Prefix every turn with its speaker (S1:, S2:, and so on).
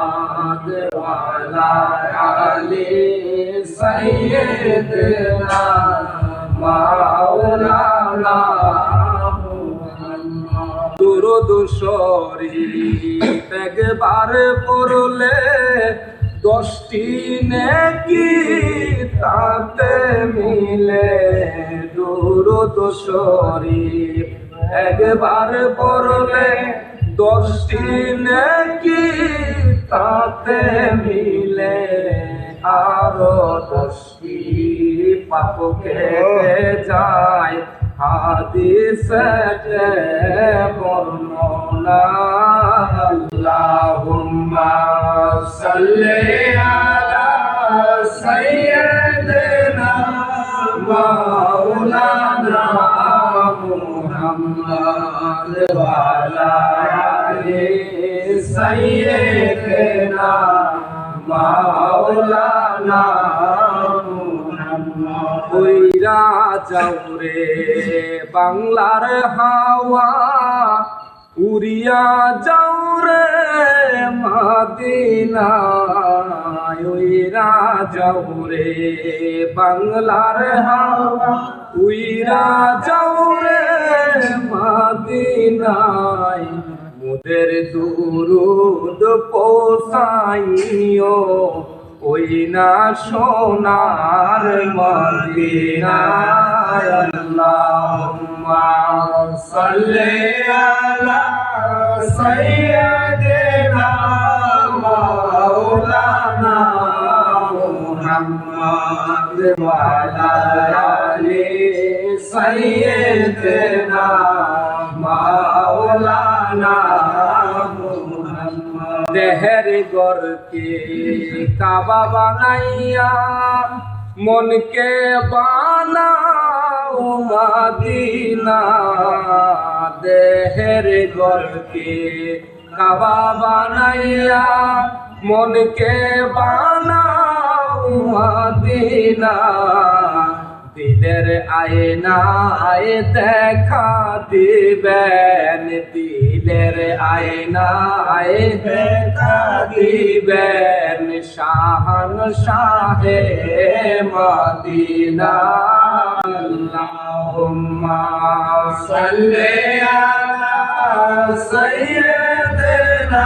S1: محمد وعلى آل سيدنا مولانا দুরুদ শরীফ একবার পড়লে দশটি নেকি তাতে মিলে দুরুদ শরীফ একবার পড়লে দশটি নেকি তাতে মিলে আরও দশটি পাপ কেটে যায়। হাদিসে বর্ণনা আল্লাহুম্মা সাল্লি আলা সাইয়্যিদিনা মাওলানা মুহাম্মদ ওয়া আলা আলি যাওরে বাংলার হাওয়া উড়িয়া যাওরে মাদিনা উইরা যাওরে বাংলার হাওয়া উইরা যাওরে মাদিনায় মোদের দুরুদ পোসাইও ওই না সোনার মদিনায় আল্লাহুম্মা সাল্লি আলা সাইয়্যিদিনা মাওলানা। মুহাম্মদ ওয়া আলা আলি সাইয়্যিদিনা মাওলানা দেহের গরকে কাবা বানাইয়া মনকে বানাও মাদিনা দেহের গরকে কাবা বানাইয়া মনকে বানাও মাদিনা, দিলের আয়না আয় দেখা দিবেন, দিলের আয়না আয় দেখা দিবেন শাহান শাহে মদিনা। আল্লাহুম্মা সাল্লি আলা সাইয়্যিদিনা